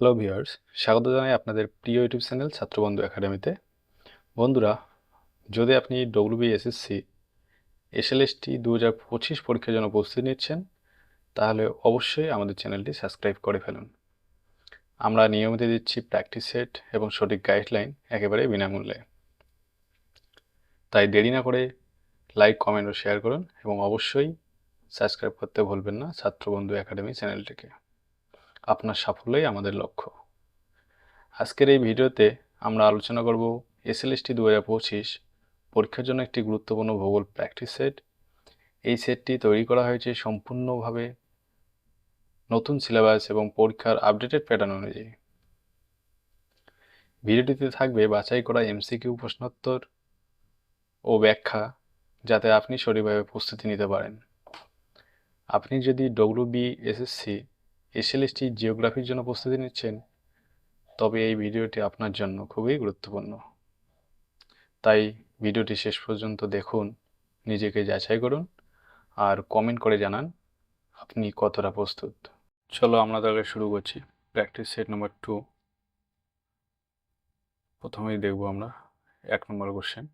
Hello viewers স্বাগত জানাই আপনাদের প্রিয় ইউটিউব চ্যানেল ছাত্রবন্ধু একাডেমিতে বন্ধুরা, যদি আপনি ডব্লিউবি এসএসসি এসএলএসটি দু হাজার পঁচিশ পরীক্ষার জন্য প্রস্তুতি নিচ্ছেন, তাহলে অবশ্যই আমাদের চ্যানেলটি সাবস্ক্রাইব করে ফেলুন। আমরা নিয়মিত দিচ্ছি প্র্যাকটিস সেট এবং সঠিক গাইডলাইন একেবারে বিনামূল্যে। তাই দেরি না করে লাইক কমেন্ট ও শেয়ার করুন এবং অবশ্যই সাবস্ক্রাইব করতে ভুলবেন না ছাত্রবন্ধু একাডেমি চ্যানেলটিকে আপনার সাফল্যই আমাদের লক্ষ্য। আজকের এই ভিডিওতে আমরা আলোচনা করব এসএলএসটি দু হাজার পঁচিশ পরীক্ষার জন্য একটি গুরুত্বপূর্ণ ভূগোল প্র্যাকটিস সেট এই সেটটি তৈরি করা হয়েছে সম্পূর্ণভাবে নতুন সিলেবাস এবং পরীক্ষার আপডেটেড প্যাটার্ন অনুযায়ী। ভিডিওটিতে থাকবে বাছাই করা এমসিকিউ প্রশ্নোত্তর ও ব্যাখ্যা যাতে আপনি সঠিকভাবে প্রস্তুতি নিতে পারেন। আপনি যদি ডব্লিউ বি এসএসসি এসএলএসটি জিওগ্রাফির জন্য প্রস্তুতি নিচ্ছেন, তবে এই ভিডিওটি আপনার জন্য খুবই গুরুত্বপূর্ণ। তাই ভিডিওটি শেষ পর্যন্ত দেখুন, নিজেকে যাচাই করুন আর কমেন্ট করে জানান আপনি কতটা প্রস্তুত। চলো আমরা তাহলে শুরু করছি। Practice set number two. প্রথমেই দেখব আমরা এক নম্বর কোশ্চেন।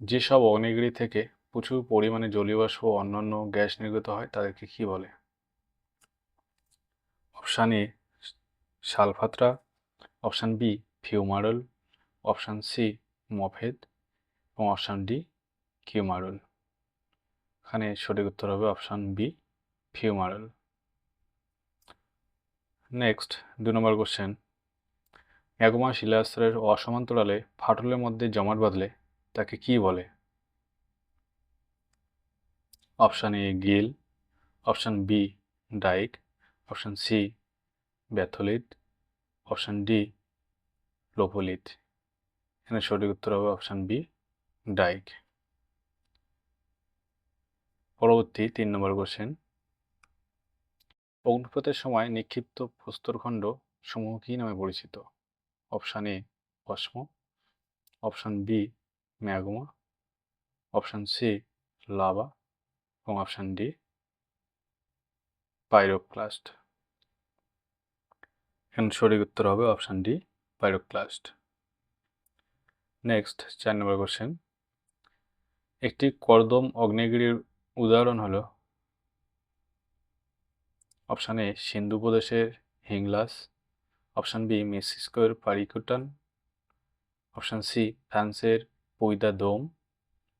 যেসব অগ্নেয়গিরি থেকে প্রচুর পরিমাণে জলীয় বাষ্প ও অন্যান্য গ্যাস নির্গত হয়, তাদেরকে কি বলে? Option A solfatara option B fumarole option C mofette এবং অপশান ডি কিউমারল এখানে সঠিক উত্তর হবে অপশান বি ফিউমারল নেক্সট দু নম্বর কোশ্চেন ম্যাগমা শিলাস্তরের অসমান্তরালে ফাটলের মধ্যে জমাট বাঁধলে তাকে কি বলে? Option A sill option B dyke option C batholith option D lopolith এখানে সঠিক উত্তর হবে অপশান বি, ডাইক। পরবর্তী তিন নম্বর কোশ্চেন অগ্নুৎপাতের সময় নিক্ষিপ্ত প্রস্তরখণ্ড সমূহ কী নামে পরিচিত? অপশান এ, ভস্ম। Option B, magma. Option C, lava. এবং অপশান ডি পাইরোক্লাস্ট এখানে সঠিক উত্তর হবে অপশান ডি পাইরোক্লাস্ট নেক্সট চার নম্বর কোশ্চেন একটি কর্দম অগ্নেয়গিরির উদাহরণ হলো অপশান এ সিন্ধু প্রদেশের হিংলাস অপশান বি মেক্সিকোর পারিকুটান অপশান সি ফ্রান্সের পৈদা দোম,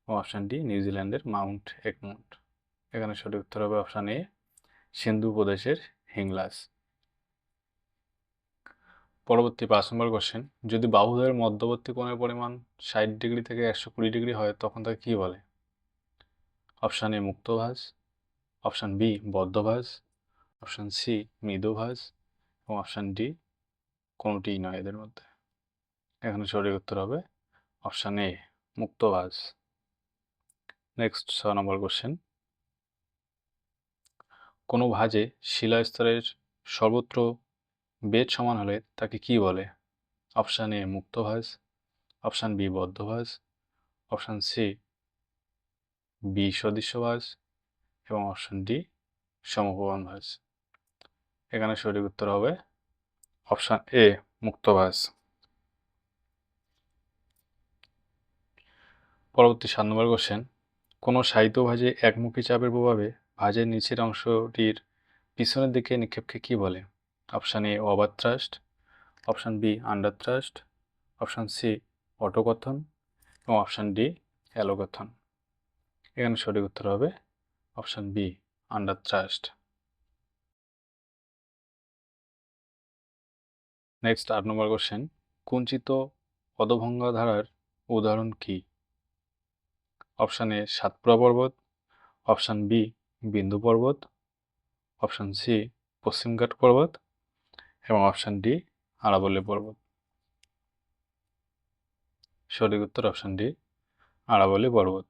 এবং অপশান ডি নিউজিল্যান্ডের মাউন্ট একমাউন্ট এখানে সঠিক উত্তর হবে অপশান এ সিন্ধু প্রদেশের হিংলাস। পরবর্তী পাঁচ নম্বর কোশ্চেন যদি বাহুদের মধ্যবর্তী কোণের পরিমাণ ষাট ডিগ্রি থেকে একশো কুড়ি ডিগ্রি হয়, তখন তাকে কী বলে? অপশান এ মুক্তভাজ অপশান বি বদ্ধভাজ অপশান সি মৃদুভাজ, এবং অপশান ডি কোনোটিই নয় এদের মধ্যে। এখানে সঠিক উত্তর হবে অপশান এ মুক্তভাজ। নেক্সট ছ নম্বর কোশ্চেন কোনো ভাজে শিলা স্তরের সর্বত্র বেদ সমান হলে তাকে কি বলে? অপশান এ মুক্তভাজ অপশান বি বদ্ধভাজ অপশান সি বি সদৃশ্যভাজ এবং অপশান ডি সমপ্রবান ভাজ। এখানে সঠিক উত্তর হবে অপশান এ মুক্তভাজ পরবর্তী সাত নম্বর কোশ্চেন কোনো সাহিত্য ভাজে একমুখী চাপের প্রভাবে ভাজের নিচের অংশটির পিছনের দিকে নিক্ষেপকে কি বলে? Option A over thrust option B under thrust option C autochthon এবং অপশান ডি অ্যালোকথন। এখানে সঠিক উত্তর হবে option B under thrust next আট নম্বর কোশ্চেন, কুঞ্চিত পদভঙ্গা ধারার উদাহরণ কি? অপশান এ সাতপুরা পর্বত, অপশান বি বিন্দু পর্বত, অপশান সি পশ্চিমঘাট পর্বত এবং অপশান ডি আরাবল্লী পর্বত। সঠিক উত্তর অপশান ডি আরাবল্লী পর্বত।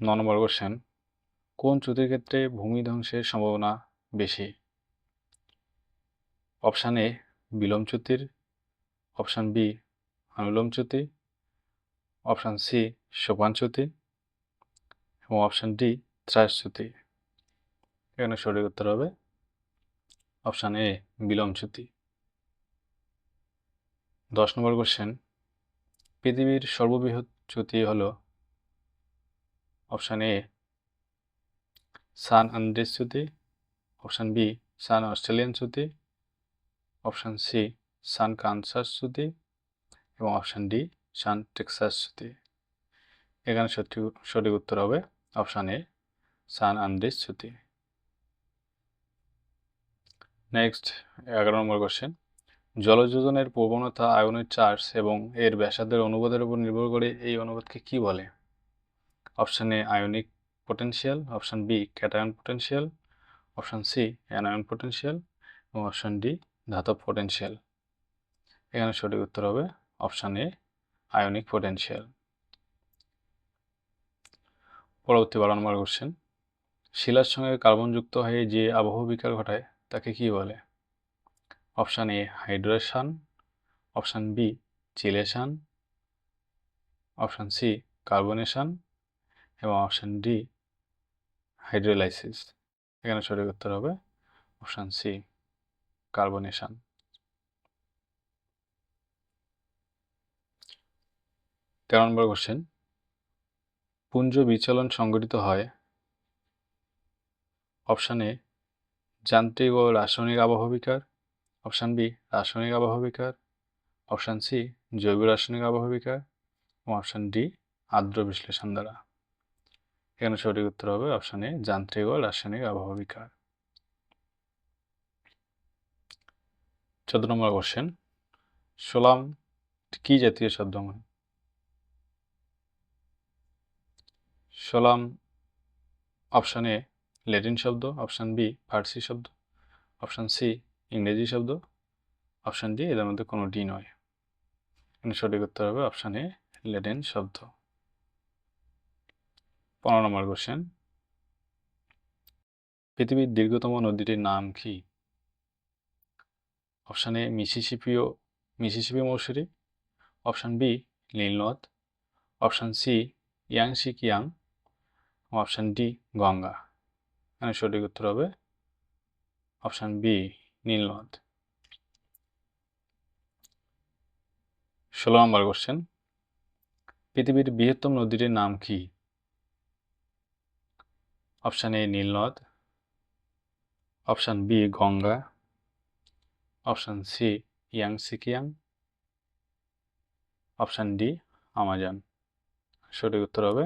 ন নম্বর কোশ্চেন কোন চ্যুতির ক্ষেত্রে ভূমি ধ্বংসের সম্ভাবনা বেশি? অপশান এ বিলোম চ্যুতির অপশান বি অনুলোম চ্যুতি অপশান সি সোপান চ্যুতি এবং অপশান ডি ত্রাস চ্যুতি এখানে সঠিক উত্তর হবে অপশান এ বিলম বিলোমচ্যুতি দশ নম্বর কোশ্চেন পৃথিবীর সর্ববৃহৎ চ্যুতি হল অপশান এ, সান আন্দ্রেস চ্যুতি অপশান বি, সান অস্ট্রেলিয়ান চ্যুতি অপশান সি, সান কানসাস চ্যুতি এবং অপশান ডি, সান টেক্সাস চ্যুতি এখানে সঠিক সঠিক উত্তর হবে অপশান এ, সান আন্দ্রেস চ্যুতি নেক্সট এগারো নম্বর কোশ্চেন জলযোজনের প্রবণতা আয়নের চার্জ এবং এর ব্যাসার্ধের অনুপাতের উপর নির্ভর করে এই অনুপাতকে কি বলে? Option A ionic potential option B cation potential option C anion potential এবং অপশান ডি ধাতব পোটেনশিয়াল এখানে সঠিক উত্তর হবে অপশান এ আয়নিক পোটেনশিয়াল পরবর্তী বারো নম্বর কোশ্চেন শিলার সঙ্গে কার্বনযুক্ত হয়ে যে আবহ বিকার ঘটায় তাকে কি বলে? Option A hydration option B chelation option C carbonation এবং অপশান ডি হাইড্রোলাইসিস এখানে সঠিক উত্তর হবে অপশান সি কার্বনেশন তেরো নম্বর কোশ্চেন পুঞ্জ বিচলন সংঘটিত হয়? অপশান এ যান্ত্রিক ও রাসায়নিক আবহ বিকার। অপশান বি, রাসায়নিক আবহ বিকার। অপশান সি, জৈব রাসায়নিক আবহ বিকার। এবং অপশান ডি, আর্দ্র বিশ্লেষণ দ্বারা। এখানে সঠিক উত্তর হবে অপশান এ, যান্ত্রিক ও রাসায়নিক আবহ বিকার। চোদ্দ নম্বর কোশ্চেন সোলাম কি জাতীয় শব্দ সোলাম, অপশান এ ল্যাটিন শব্দ, অপশান বি ফার্সি শব্দ, অপশান সি ইংরেজি শব্দ, অপশান ডি এদের মধ্যে কোনোটি নয়। এখানে সঠিক উত্তর হবে অপশান এ ল্যাটিন শব্দ। পনেরো নম্বর কোশ্চেন পৃথিবীর দীর্ঘতম নদীটির নাম কি? অপশান এ, মিসিসিপিও, Mississippi Missouri, option B নীলনদ option C Yangtze Kiang option D, Ganga. এখানে সঠিক উত্তর হবে অপশান বি নীলনদ ষোলো নম্বর কোশ্চেন পৃথিবীর বৃহত্তম নদীটির নাম কি? Option A নীলনদ option B, Ganga. Option C Yangtze Kiang option D, Amazon. সঠিক উত্তর হবে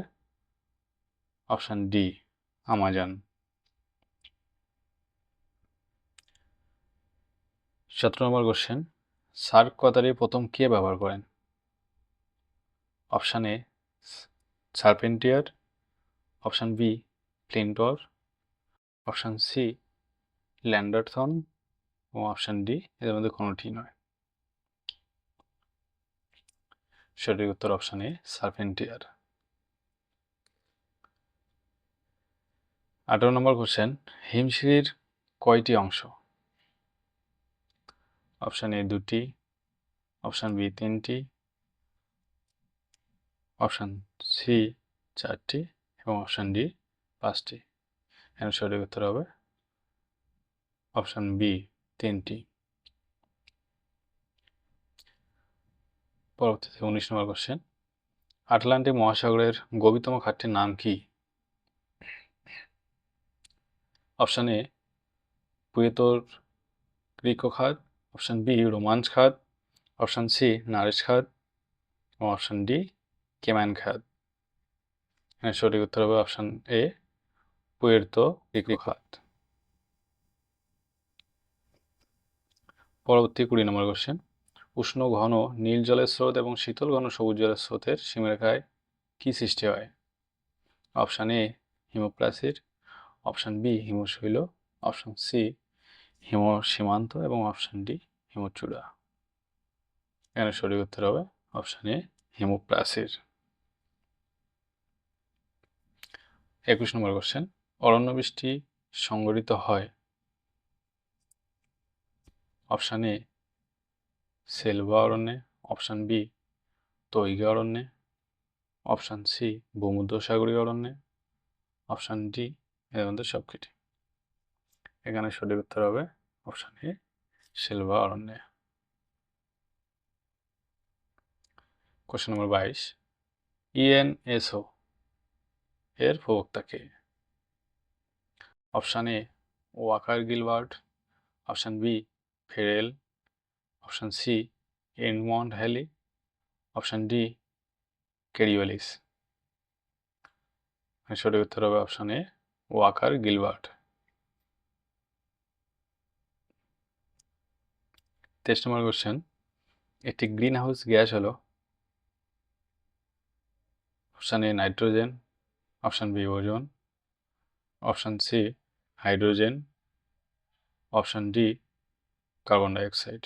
অপশান ডি, আমাজন। সতেরো নম্বর কোশ্চেন সার্ক কথাটি প্রথম কে ব্যবহার করেন? Option A Charpentier option B প্লিন্টর option C ল্যান্ডারথন এবং অপশান ডি এদের মধ্যে কোনোটি নয়। সঠিক উত্তর অপশান এ সার্পেন্টিয়ার আঠারো নম্বর কোশ্চেন হিমশিরির কয়টি অংশ? অপশান এ দুটি। অপশান বি তিনটি। অপশান সি চারটি। এবং অপশান ডি পাঁচটি। এর সঠিক উত্তর হবে অপশান বি তিনটি। পরবর্তীতে উনিশ নম্বর কোশ্চেন আটলান্টিক মহাসাগরের গভীরতম খাতটির নাম কি? অপশান এ পুয়েতর ক্রিকো খাত। অপশান বি রোমাঞ্চ খাত অপশান সি নারিশ খাত এবং অপশান ডি কেম্যান খাত এর সঠিক উত্তর হবে অপশান এ পুয়ের্তো খাত পরবর্তী কুড়ি নম্বর কোশ্চেন উষ্ণ ঘন নীল জলের স্রোত এবং শীতল ঘন সবুজ জলের স্রোতের সীমারেখায় কী সৃষ্টি হয়? অপশান এ হিমোপ্লাসির অপশান বি হিমশৈল অপশান সি হিম, সীমান্ত এবং অপশান ডি হিমচূড়া। এখানে সঠিক উত্তর হবে অপশান এ হিমোপ্লাসির একুশ নম্বর কোশ্চেন অরণ্য বৃষ্টি সংগঠিত হয়। অপশান এ সেলভা অরণ্যে অপশান বি তৈগা অরণ্যে অপশান সি ভূমধ্যসাগরীয় অরণ্যে অপশান ডি এর মধ্যে সবকটি এখানে সঠিক উত্তর হবে অপশান এ, সিলভা অরণ্যে। কোশ্চেন নম্বর বাইশ। ইএনএসও এর প্রবক্তা কে? Option A Walker Gilbert option B Ferrel option C Edmond Halley option D Coriolis সঠিক উত্তর হবে অপশান এ ওয়াকার গিলবার্ট তেইশ নম্বর কোশ্চেন একটি গ্রিন হাউস গ্যাস হলো option A nitrogen option B ozone option C hydrogen option D carbon dioxide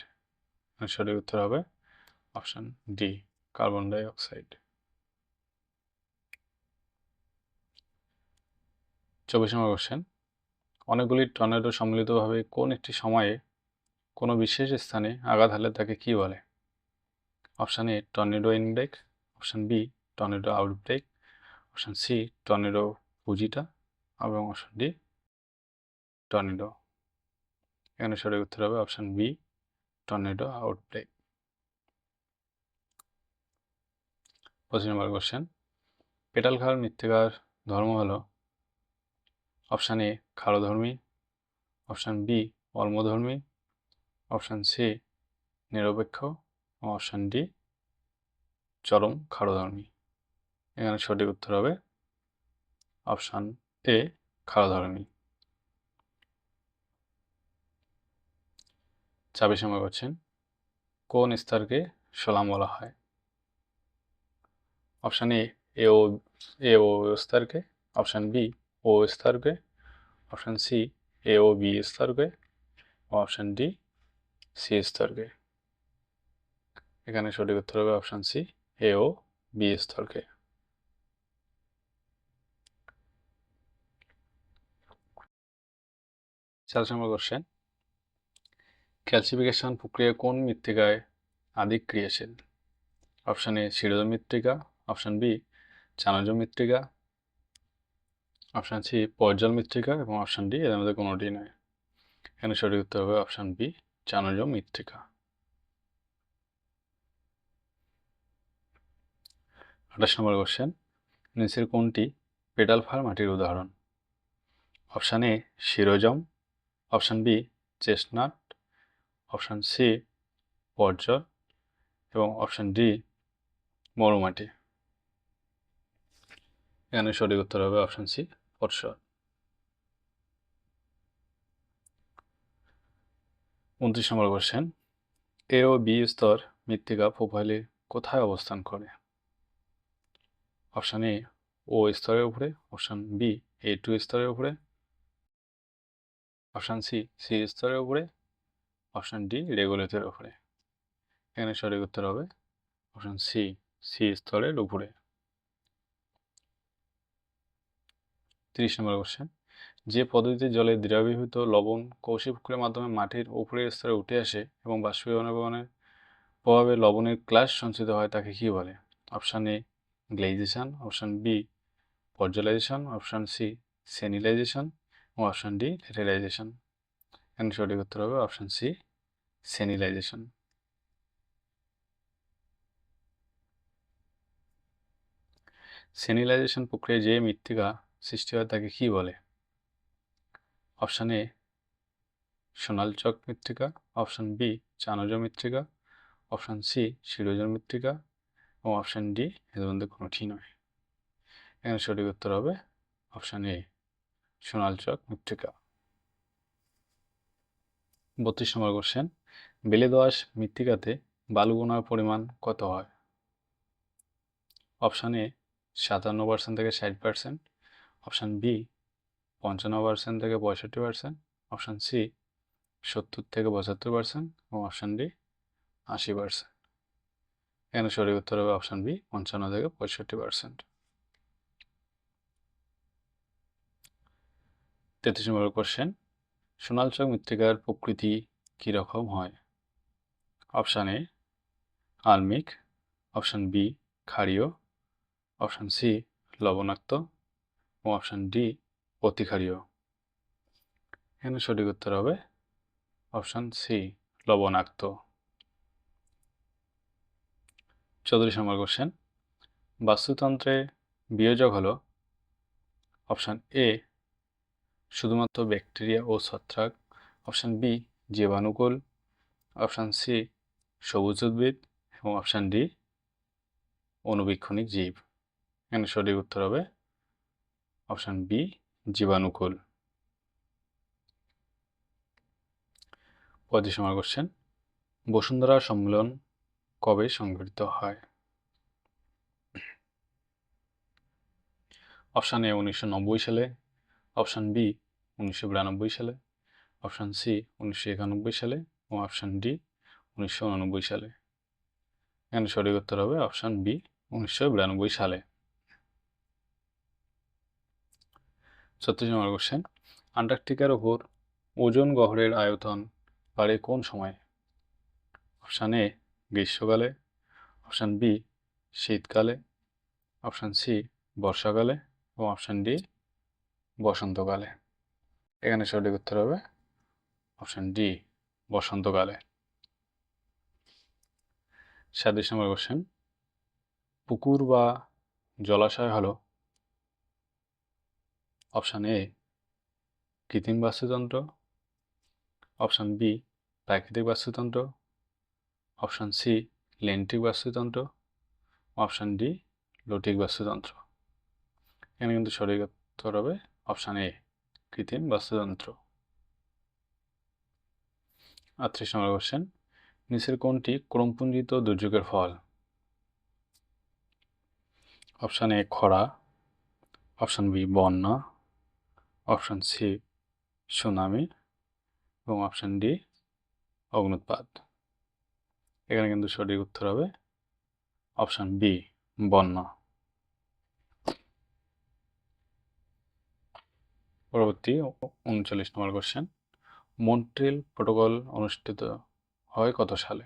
সঠিক উত্তর হবে option D carbon dioxide চব্বিশ নম্বর কোশ্চেন অনেকগুলি টর্নেডো সম্মিলিতভাবে কোন একটি সময়ে কোনো বিশেষ স্থানে আঘাত হানলে তাকে কী বলে? Option A, tornado inbreak. Option B, tornado outbreak. Option C, tornado পুজিটা এবং অপশান ডি, টর্নেডো। এখানে সঠিক উত্তর হবে অপশান বি, টর্নেডো আউটব্রেক। পঁচিশ নম্বর কোশ্চেন। পেটাল খাওয়ার মৃত্তিকার ধর্ম হলো অপশান এ খারধর্মী অপশান বি অল্মধর্মী অপশান সি, নিরপেক্ষ অপশান ডি, চরম খারধর্মী এখানে সঠিক উত্তর হবে অপশান এ খারধর্মী ছাব্বিশ সময় করছেন, কোন স্তরকে সোলাম বলা হয়? অপশান এ এ ও এ ও স্তরকে, অপশান বি, ও স্তরকে, অপশান সি, এ ও বি স্তরকে, অপশান ডি সি স্তরকে। এখানে সঠিক উত্তর হবে অপশান সি এ ও বি স্তরকে। কোশ্চেন ক্যালসিফিকেশন প্রক্রিয়া কোন মৃত্তিকায় আদি ক্রিয়াশীল? অপশান এ শিরোজ মৃত্তিকা। অপশান বি চানজ মৃত্তিকা। অপশান সি পর্জল মৃত্তিকা। এবং অপশান ডি এর মধ্যে কোনোটি নয় এখানে সঠিক উত্তর হবে অপশান বি চানজ মৃত্তিকা আঠাশ নম্বর কোশ্চেন নিচের কোনটি পেটাল ফার মাটির উদাহরণ? Option A, chernozem. Option B, chestnut. Option C podzol এবং অপশান ডি, মরুমাটি। এখানে সঠিক উত্তর হবে অপশান সি পর্ষদ উনত্রিশ নম্বর কোশ্চেন এ ও বি স্তর মৃত্তিকা প্রোফাইলে কোথায় অবস্থান করে? অপশান এ ও স্তরের উপরে। অপশান বি এ টু স্তরের উপরে। অপশান সি সি স্তরের উপরে। অপশান ডি রেগুলেটরের উপরে। এখানে সঠিক উত্তর হবে অপশান সি সি স্তরের উপরে। তিরিশ নম্বর কোশ্চেন যে পদ্ধতিতে জলে দ্রবীভূত লবণ কৌশিক প্রক্রিয়ার মাধ্যমে মাটির উপরের স্তরে উঠে আসে এবং বাষ্পীভবনের প্রভাবে লবণের ক্লাস সঞ্চিত হয়, তাকে কী বলে? Option A, glaciation, option B podzolization option C, salinization এবং অপশান ডি, লেটেরাইজেশন। এখানে সঠিক উত্তর হবে অপশান সি, সেনিলাইজেশন। সেনিলাইজেশন প্রক্রিয়ায় যে মৃত্তিকা সৃষ্টি হয়, তাকে কী বলে? অপশান এ সোনাল চক মৃত্তিকা, অপশান বি চানজ মৃত্তিকা, অপশান সি শিরোজন মৃত্তিকা এবং অপশান ডি এদের মধ্যে কোনোটি নয়। এখানে সঠিক উত্তর হবে অপশান এ সোনাল চক মৃত্তিকা। বত্রিশ নম্বর কোশ্চেন বেলে দোয়াশ মৃত্তিকাতে বালুগুনার পরিমাণ কত হয়? অপশান এ সাতান্ন পার্সেন্ট থেকে ষাট পার্সেন্ট অপশান বি পঞ্চান্ন পার্সেন্ট থেকে পঁয়ষট্টি পার্সেন্ট অপশান সি সত্তর থেকে পঁচাত্তর পার্সেন্ট এবং অপশান ডি আশি পার্সেন্ট এখানে সঠিক উত্তর হবে অপশান বি পঞ্চান্ন থেকে পঁয়ষট্টি পার্সেন্ট তেত্রিশ নম্বর কোশ্চেন সোনালচক মৃত্তিকার প্রকৃতি কীরকম হয়? অপশান এ আলমিক অপশান বি ক্ষারীয় অপশান সি লবণাক্ত এবং অপশান ডি অতিক্ষারীয় এখানে সঠিক উত্তর হবে অপশান সি, লবণাক্ত। চৌধুরী নম্বর কোশ্চেন বাস্তুতন্ত্রে বিয়োজক হল অপশান এ, শুধুমাত্র ব্যাকটেরিয়া ও ছত্রাক। অপশান বি, জীবাণুকুল। অপশান সি, সবুজ উদ্ভিদ। এবং অপশান ডি, অনুবীক্ষণিক জীব। এখানে সঠিক উত্তর হবে অপশান বি জীবাণুকুল। পঁয়ত্রিশ নম্বর কোশ্চেন বসুন্ধরা সম্মেলন কবে সংঘটিত হয়? অপশান এ উনিশশো নব্বই সালে অপশান বি উনিশশো বিরানব্বই সালে অপশান সি উনিশশো একানব্বই সালে, এবং অপশান ডি উনিশশো উননব্বই সালে। এখানে সঠিক উত্তর হবে অপশান বি উনিশশো বিরানব্বই সালে। ছত্রিশ নম্বর কোশ্চেন আন্টার্কটিকার ওপর ওজন গহরের আয়তন বাড়ে কোন সময়? অপশান এ, গ্রীষ্মকালে, অপশান বি, শীতকালে, অপশান সি, বর্ষাকালে এবং অপশান ডি, বসন্তকালে। এখানে সঠিক উত্তর হবে অপশান ডি, বসন্তকালে। সাতাশ নম্বর কোশ্চেন পুকুর বা জলাশয় হলো অপশান এ, কৃত্রিম বাস্তুতন্ত্র। অপশান বি, প্রাকৃতিক বাস্তুতন্ত্র। অপশান সি লেন্ট্রিক বাস্তুতন্ত্র। অপশান ডি লটিক বাস্তুতন্ত্র। এখানে কিন্তু সঠিক উত্তর হবে অপশান এ, কৃত্রিম বাস্তুতন্ত্র। আটত্রিশ নম্বর কোশ্চেন নিচের কোনটি ক্রমপুঞ্জিত দুর্যোগের ফল। অপশান এ, খরা। অপশান বি, বন্যা। অপশান সি, সুনামি এবং অপশান ডি, অগ্নুৎপাত। এখানে কিন্তু সঠিক উত্তর হবে অপশান বি, বন্যা। পরবর্তী উনচল্লিশ নম্বর কোশ্চেন মন্ট্রিল প্রোটোকল অনুষ্ঠিত হয় কত সালে?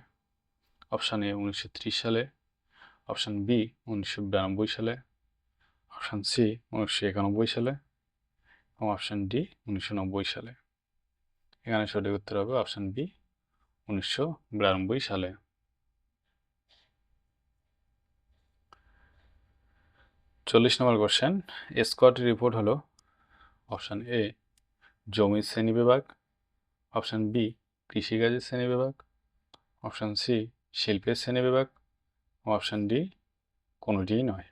অপশান এ উনিশশো ত্রিশ সালে, অপশান বি উনিশশো বিরানব্বই সালে, অপশান সি উনিশশো একানব্বই সালে এবং অপশান ডি উনিশশো নব্বই সালে। এখানে সঠিক উত্তর হবে অপশান বি উনিশশো বিরানব্বই সালে। চল্লিশ নম্বর কোশ্চেন স্কট রিপোর্ট হলো অপশান এ জমির শ্রেণীবিভাগ অপশান বি কৃষিকাজের শ্রেণীবিভাগ অপশান সি শিল্পের শ্রেণি শ্রেণীবিভাগ অপশান ডি কোনোটিই নয়।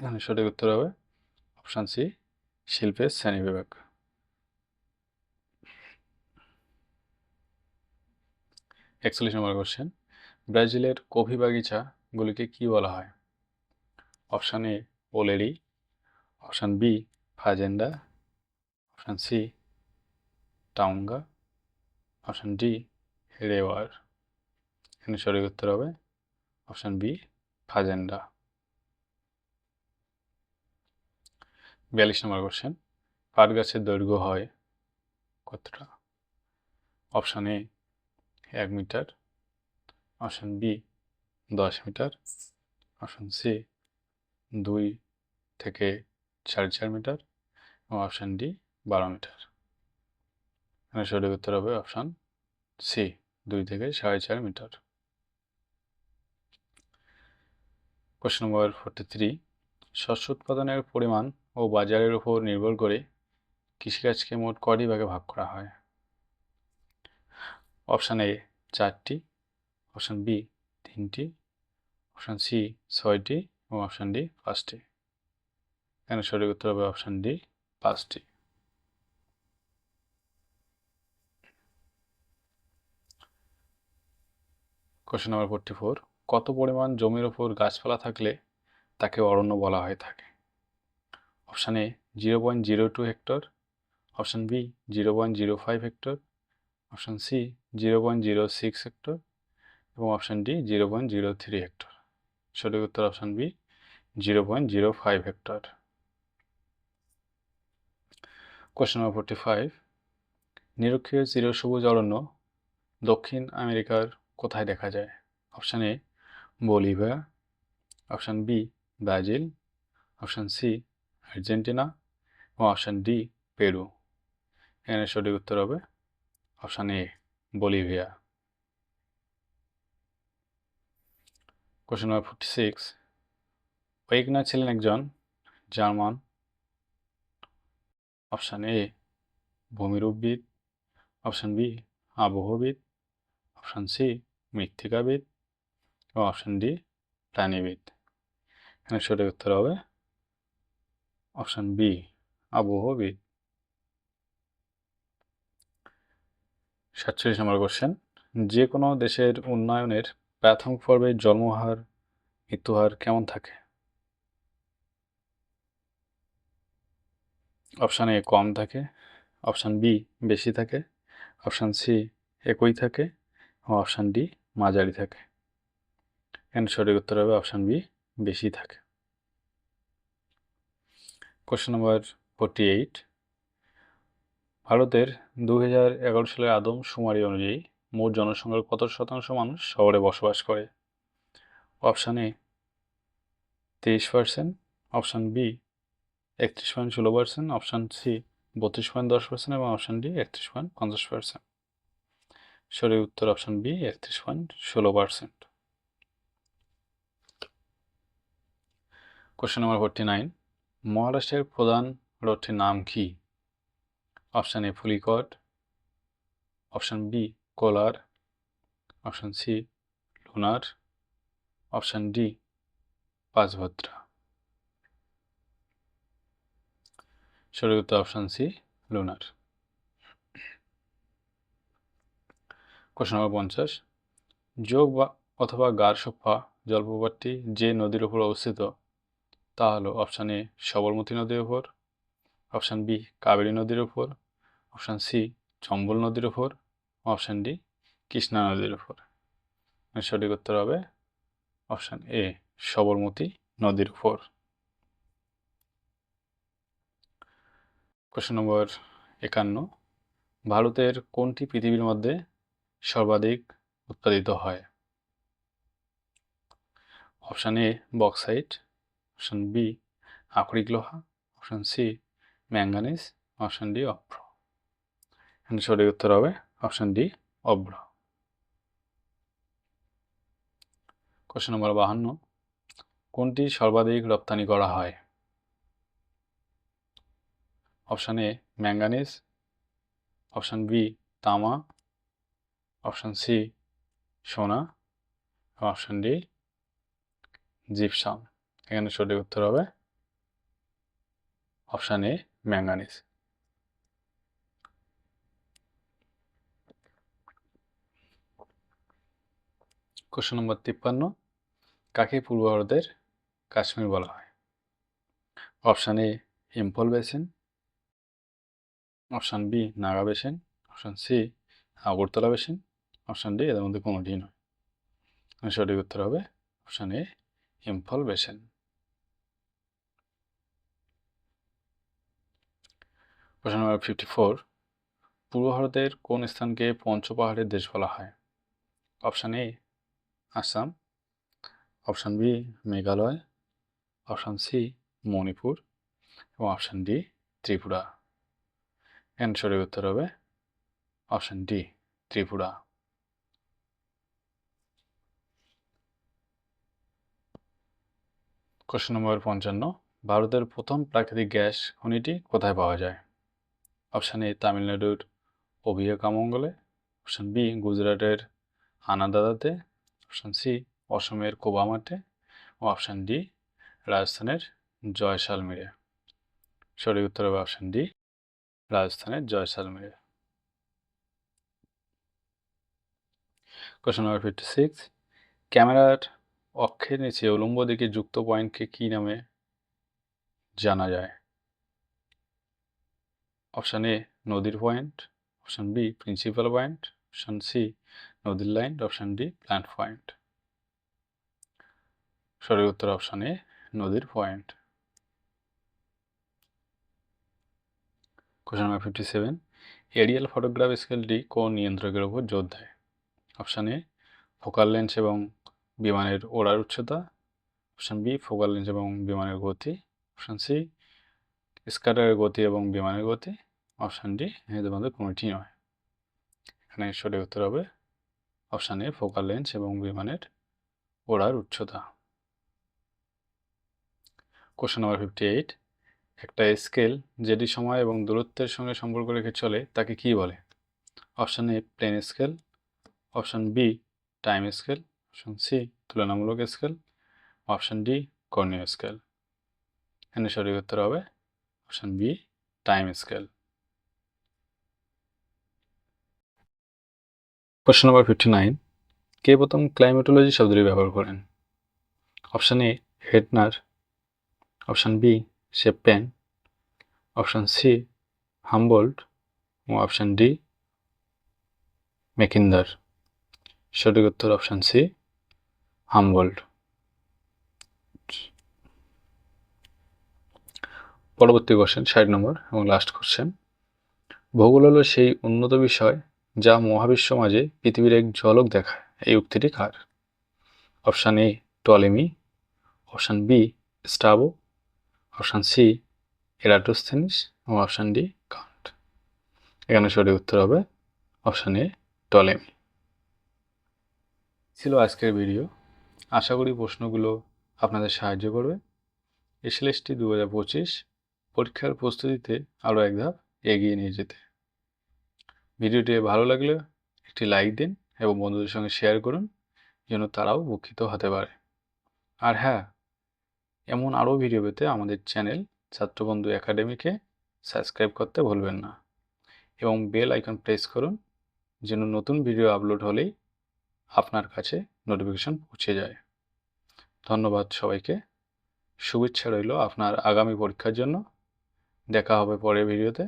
এখানে সঠিক উত্তর হবে অপশান সি শিল্পের শ্রেণীবিভাগ একচল্লিশ নম্বর কোশ্চেন ব্রাজিলের কফি বাগিচাগুলিকে কি বলা হয়? Option A ওলেরি। Option B fazenda. Option C taungya. Option D রেওয়ার এখানে সঠিক উত্তর হবে। Option B fazenda. বিয়াল্লিশ নম্বর কোশ্চেন পাট গাছের দৈর্ঘ্য হয় কতটা? অপশান এ এক মিটার। অপশান বি দশ মিটার। অপশান সি দুই থেকে সাড়ে চার মিটার। এবং অপশান ডি বারো মিটার। এখানে সঠিক উত্তর হবে অপশান সি দুই থেকে সাড়ে চার মিটার। কোশ্চেন নম্বর ফোর্টি থ্রি শস্য উৎপাদনের পরিমাণ ও বাজারের উপর নির্ভর করে কৃষিকাজকে মোট কটি ভাগে ভাগ করা হয়? অপশান এ চারটি, অপশান বি তিনটি, অপশান সি ছয়টি এবং অপশান ডি পাঁচটি। এখানে সঠিক উত্তর হবে অপশান ডি পাঁচটি। কোশ্চেন নাম্বার ফোরটি ফোর, কত পরিমাণ জমির ওপর গাছপালা থাকলে তাকে অরণ্য বলা হয়ে থাকে? Option A zero point zero two hectare, option B zero point zero five hectare, option C zero point zero six hectare এবং option D zero point zero three hectare. সঠিক উত্তর option B zero point zero five hectare. Question number forty five, নিরক্ষীয় চিরসবুজ অরণ্য দক্ষিণ আমেরিকার কোথায় দেখা যায়? Option A Bolivia option B Brazil, option C Argentina এবং অপশান ডি পেরু এখানে সঠিক উত্তর হবে option A Bolivia question number forty six Wegener ছিলেন একজন জার্মান। অপশান এ ভূমিরূপবিদ। অপশান বি আবহবিদ। অপশান সি মৃত্তিকাবিদ। এবং অপশান ডি প্রাণীবিদ। এখানে সঠিক উত্তর হবে অপশান বি আবহবিদ সাতচল্লিশ নম্বর কোশ্চেন যে কোনো দেশের উন্নয়নের প্রাথমিক পর্বে জন্মহার মৃত্যুহার কেমন থাকে? অপশান এ কম থাকে, অপশান বি বেশি থাকে, অপশান সি একই থাকে এবং অপশান ডি মাঝারি থাকে। এখানে সঠিক উত্তর হবে অপশান বি বেশি থাকে। কোশ্চেন নম্বর ফোরটি এইট ভারতের দু হাজার এগারো সালের আদম শুমারি অনুযায়ী মোট জনসংখ্যার কত শতাংশ মানুষ শহরে বসবাস করে? অপশান এ তেইশ পার্সেন্ট অপশান বি একত্রিশ পয়েন্ট ষোলো পার্সেন্ট অপশান সি বত্রিশ পয়েন্ট দশ পার্সেন্ট এবং অপশান ডি একত্রিশ পয়েন্ট পঞ্চাশ পার্সেন্ট সঠিক উত্তর অপশান বি একত্রিশ পয়েন্ট ষোলো percent question number forty nine মহারাষ্ট্রের প্রধান রথটির নাম কি? Option A Pulicat, option B Kolar, option C Lonar, option D Panchbhadra. সঠিক অপশান সি লুনার। কোশ্চেন নম্বর পঞ্চাশ, যোগ বা অথবা গার গারসপ্পা জলপ্রপাতটি যে নদীর উপর অবস্থিত তা হলো অপশান এ সবরমতী নদীর উপর। অপশান বি কাবেরী নদীর উপর। অপশান সি চম্বল নদীর উপর। অপশান ডি কৃষ্ণা নদীর উপর। সঠিক উত্তর হবে অপশান এ সবরমতী নদীর উপর। কোশ্চেন নম্বর একান্ন, ভারতের কোনটি পৃথিবীর মধ্যে সর্বাধিক উৎপাদিত হয়? Option A bauxite option B আকরিক লোহা option C manganese option D অভ্র এখানে সঠিক উত্তর হবে অপশান ডি অভ্র কোশ্চেন নম্বর বাহান্ন. কোনটি সর্বাধিক রপ্তানি করা হয়? Option A manganese option B তামা অপশান সি সোনা অপশান ডি জিপসাম এখানে সঠিক উত্তর হবে option A manganese. Question number তিপ্পান্ন, কাকে পূর্ব ভারতের কাশ্মীর বলা হয়? Option A Imphal basin, option B Naga basin, option C Agartala basin, option D এদের মধ্যে কোনোটি নয়। সঠিক উত্তর হবে অপশান এ ইম্ফল বেসিন। প্রশ্ন নম্বর ফিফটি ফোর পূর্ব ভারতের কোন স্থানকে পঞ্চপাহাড়ের দেশ বলা হয়? Option A Assam option B Meghalaya option C Manipur এবং অপশান ডি ত্রিপুরা সঠিক উত্তর হবে অপশান ডি ত্রিপুরা কোশ্চেন নম্বর পঞ্চান্ন, ভারতের প্রথম প্রাকৃতিক গ্যাস খনিটি কোথায় পাওয়া যায়? অপশান এ তামিলনাড়ুর অভিয়াকামঙ্গলে অপশান বি গুজরাটের আনাদাদাতে অপশান সি অসমের কোবামাটে ও অপশান ডি রাজস্থানের জয়সালমীরে সঠিক উত্তর হবে অপশান ডি রাজস্থানের জয়সালমীরে কোশ্চেন নম্বর ফিফটি সিক্স ক্যামেরার অক্ষের নিচে উলম্ব দিকে যুক্ত পয়েন্টকে কী নামে জানা যায়? Option A nadir point, option B principal point option C nadir line option D plant point সঠিক উত্তর option A nadir point question number fifty seven aerial photograph স্কেলটি কোন নিয়ন্ত্রকের উপর জোর দেয়? অপশান এ ফোকাল লেন্স এবং বিমানের ওড়ার উচ্চতা, অপশান বি ফোকাল লেন্স এবং বিমানের গতি, অপশান সি স্কাটারের গতি এবং বিমানের গতি অপশান ডি এদের মধ্যে কোনোটি নয়। এখানে সঠিক উত্তর হবে অপশান এ ফোকাল লেন্স এবং বিমানের ওড়ার উচ্চতা। কোশ্চেন নাম্বার ফিফটি এইট একটা স্কেল যেটি সময় এবং দূরত্বের সঙ্গে সম্পর্ক রেখে চলে, তাকে কি বলে? Option A plane scale option B time scale option C তুলনামূলক স্কেল অপশান ডি কর্ণীয় স্কেল এখানে সঠিক উত্তর হবে option B time scale question number fifty nine কে প্রথম ক্লাইমেটোলজি শব্দটি ব্যবহার করেন? Option A Hettner option B শেপেন option C Humboldt এবং অপশান ডি মেকিন্দার সঠিক উত্তর অপশান সি হামবোল্ট পরবর্তী কোশ্চেন ষাট নম্বর এবং লাস্ট কোশ্চেন ভূগোল হলো সেই উন্নত বিষয় যা মহাবিশ্ব মাঝে পৃথিবীর এক ঝলক দেখায়। এই উক্তিটি কার? Option A Ptolemy option B Strabo option C Eratosthenes এবং অপশান ডি কান্ট এখানে সঠিক উত্তর হবে অপশান এ টলেমি ছিল আজকের ভিডিও আশা করি প্রশ্নগুলো আপনাদের সাহায্য করবে। এসএলএসটি দু হাজার পঁচিশ পরীক্ষার প্রস্তুতিতে আরও এক ধাপ এগিয়ে নিয়ে যেতে। ভিডিওটি ভালো লাগলে একটি লাইক দিন এবং বন্ধুদের সঙ্গে শেয়ার করুন, যেন তারাও উপকৃত হতে পারে। আর হ্যাঁ এমন আরও ভিডিও পেতে আমাদের চ্যানেল ছাত্রবন্ধু একাডেমিকে সাবস্ক্রাইব করতে ভুলবেন না এবং বেল আইকন প্রেস করুন, যেন নতুন ভিডিও আপলোড হলেই আপনার কাছে নোটিফিকেশন পৌঁছে যায়। ধন্যবাদ সবাইকে। শুভেচ্ছা রইল আপনার আগামী পরীক্ষার জন্য। দেখা হবে পরের ভিডিওতে।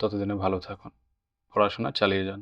ততদিনে ভালো থাকুন। পড়াশোনা চালিয়ে যান।